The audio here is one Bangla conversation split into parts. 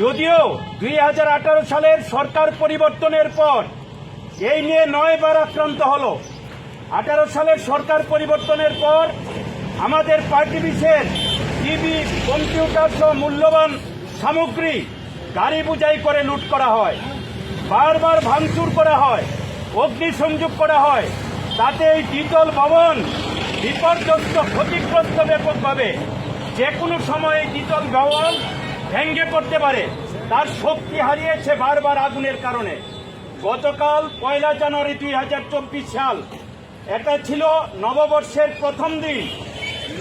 যদিও দুই হাজার আঠারো সালের সরকার পরিবর্তনের পর এই নিয়ে নয় বার আক্রান্ত হল। আঠারো সালের সরকার পরিবর্তনের পর আমাদের পার্টি বিশেষ টিভি, কম্পিউটার সহ মূল্যবান সামগ্রী গাড়ি বুঝাই করে লুট করা হয়, বারবার ভাঙচুর করা হয়, অগ্নি সংযোগ করা হয়। তাতে এই দ্বিতল ভবন বিপর্যস্ত ক্ষতিগ্রস্ত ব্যাপকভাবে। যে কোনো সময় এই দ্বিতল ভবন ভেঙে পড়তে পারে। তার শক্তি হারিয়েছে বারবার আগুনের কারণে। গতকাল পয়লা জানুয়ারি দুই হাজার চব্বিশ সাল, এটা ছিল নববর্ষের প্রথম দিন।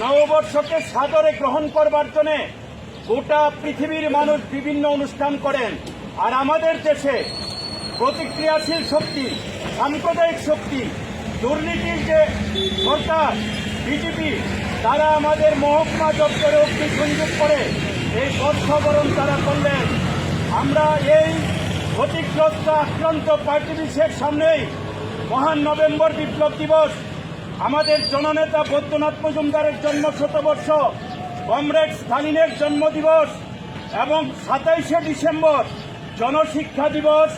নববর্ষকে সাদরে গ্রহণ করবার জন্য গোটা পৃথিবীর মানুষ বিভিন্ন অনুষ্ঠান করেন আর আমাদের দেশে প্রতিক্রিয়াশীল শক্তি, সাম্প্রদায়িক শক্তি, দুর্নীতির যে সরকার, বিজেপি, তারা আমাদের মহকুমা দপ্তরে অগ্নি সংযোগ করে এই বর্ষবরণ তারা করলেন। আমরা এই ক্ষতিগ্রস্ত আক্রান্ত পার্টি বিশের সামনেই মহান নভেম্বর বিপ্লব দিবস, আমাদের জননেতা বৈদ্যনাথ মজুমদারের জন্ম শতবর্ষ কমরেড স্টালিনের জন্মদিবস এবং সাতাইশে ডিসেম্বর জনশিক্ষা দিবস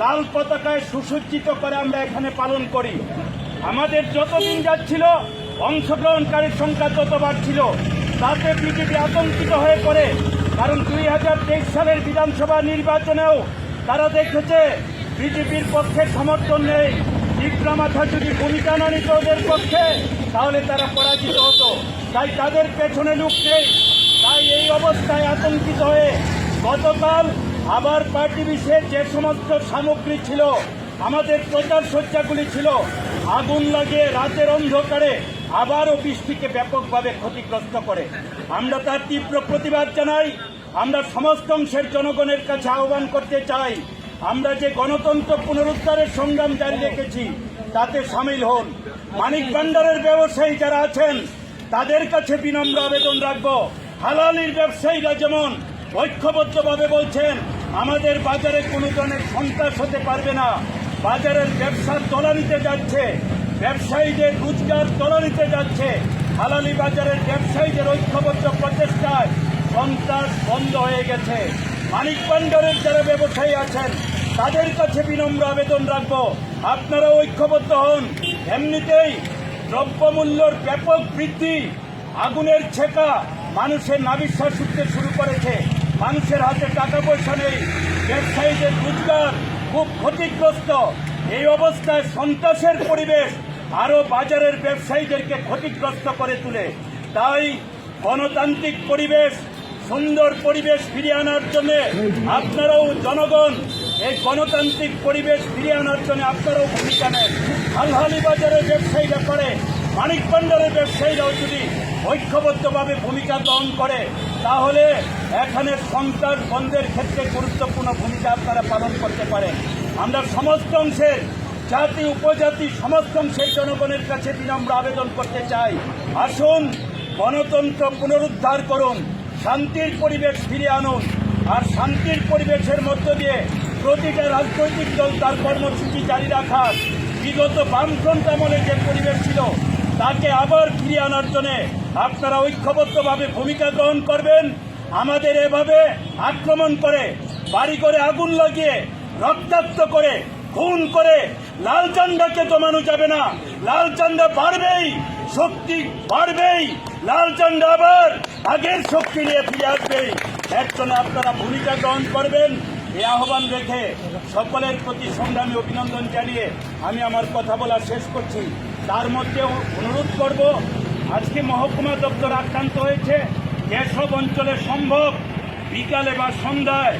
লাল পতাকায় সুসজ্জিত করে আমরা এখানে পালন করি। আমাদের যতদিন যাচ্ছিল, অংশগ্রহণকারীর সংখ্যা তত বাড়ছিল। তাতে বিজেপি আতঙ্কিত হয়ে পড়ে। কারণ দুই হাজার তেইশ সালের বিধানসভা নির্বাচনেও তারা দেখেছে, বিজেপির পক্ষে সমর্থন নেই। মাথা যদি ভূমিকা না নিত ওদের পক্ষে, তাহলে তারা পরাজিত হতো। তাই তাদের পেছনে লুক নেই। তাই এই অবস্থায় আতঙ্কিত হয়ে গতকাল আবার পার্টি বিশেষ যে সমস্ত সামগ্রী ছিল, আমাদের প্রচার সজ্জাগুলি ছিল, আগুন লাগিয়ে রাতের অন্ধকারে আবারও বৃষ্টিকে ব্যাপকভাবে ক্ষতিগ্রস্ত করে। আমরা তার তীব্র প্রতিবাদ জানাই। আমরা সমস্ত অংশের জনগণের কাছে আহ্বান করতে চাই। আমরা যে গণতন্ত্র পুনরুদ্ধারের সংগ্রাম জারি রেখেছি, তাতে সামিল হন। মানিক ভান্ডারের ব্যবসায়ী যারা আছেন, তাদের কাছে বিনম্র আবেদন রাখব। হালালির ব্যবসায়ীরা যেমন ঐক্যবদ্ধভাবে বলছেন, আমাদের বাজারে কোনো ধরনের সন্ত্রাস হতে পারবে না। বাজারের ব্যবসা তলানিতে যাচ্ছে। ব্যবসায়ীদের রোজগার তলানিতে যাচ্ছে। হালালি বাজারের ব্যবসায়ীদের ঐক্যবদ্ধ প্রচেষ্টায় সন্ত্রাস বন্ধ হয়ে গেছে। মানিক ভান্ডারের যারা ব্যবসায়ী আছেন, তাদের কাছে বিনম্র আবেদন রাখব। আপনারা ঐক্যবদ্ধ হন। এমনিতেই দ্রব্যমূল্যর ব্যাপক বৃদ্ধি আগুনের ছেকা মানুষের নাবিশ্বাস উঠতে শুরু করেছে। মানুষের হাতে টাকা পয়সা নেই। ব্যবসায়ীদের রোজগার খুব ক্ষতিগ্রস্ত। এই অবস্থায় সন্ত্রাসের পরিবেশ আরও বাজারের ব্যবসায়ীদেরকে ক্ষতিগ্রস্ত করে তুলে। তাই গণতান্ত্রিক পরিবেশ, সুন্দর পরিবেশ ফিরিয়ে আনার জন্য আপনারাও জনগণ এই গণতান্ত্রিক পরিবেশ ফিরিয়ে আনার জন্য আপনারাও ভূমিকা নেন। হালহালি বাজারের ব্যবসায়ীরা করে, মানিক ভান্ডারের ব্যবসায়ীরাও যদি ঐক্যবদ্ধভাবে ভূমিকা গ্রহণ করে, তাহলে এখানে সন্ত্রাস বন্ধের ক্ষেত্রে গুরুত্বপূর্ণ ভূমিকা আপনারা পালন করতে পারেন। আমরা সমস্ত অংশের জাতি, উপজাতি সমস্ত সেই জনগণের কাছে বিনম্র আবেদন করতে চাই। আসুন, গণতন্ত্র পুনরুদ্ধার করুন, শান্তির পরিবেশ ফিরিয়ে আনুন, আর শান্তির পরিবেশের মধ্য দিয়ে প্রতিটা রাজনৈতিক দল তার কর্মসূচি জারি রাখার। বিগত বামফ্রন্ট আমলে যে পরিবেশ ছিল, তাকে আবার ফিরিয়ে আনার জন্য আপনারা ঐক্যবদ্ধভাবে ভূমিকা গ্রহণ করবেন। আমাদের এভাবে আক্রমণ করে, বাড়ি করে আগুন লাগিয়ে, রক্তাক্ত করে খুন করে লাল ঝান্ডাকে জমানো যাবে না। লাল ঝান্ডা বাড়বেই, শক্তি বাড়বেই, লাল ঝান্ডা আবার আগের শক্তি নিয়ে ফিরে আসবেই এর আপনারা ভূমিকা গ্রহণ করবেন এই আহ্বান রেখে সকলের প্রতি সংগ্রামী অভিনন্দন জানিয়ে আমি আমার কথা বলা শেষ করছি। তার মধ্যে অনুরোধ করব, আজকে মহকুমা দপ্তর আক্রান্ত হয়েছে, যেসব অঞ্চলে সম্ভব, বিকালে বা সন্ধ্যায়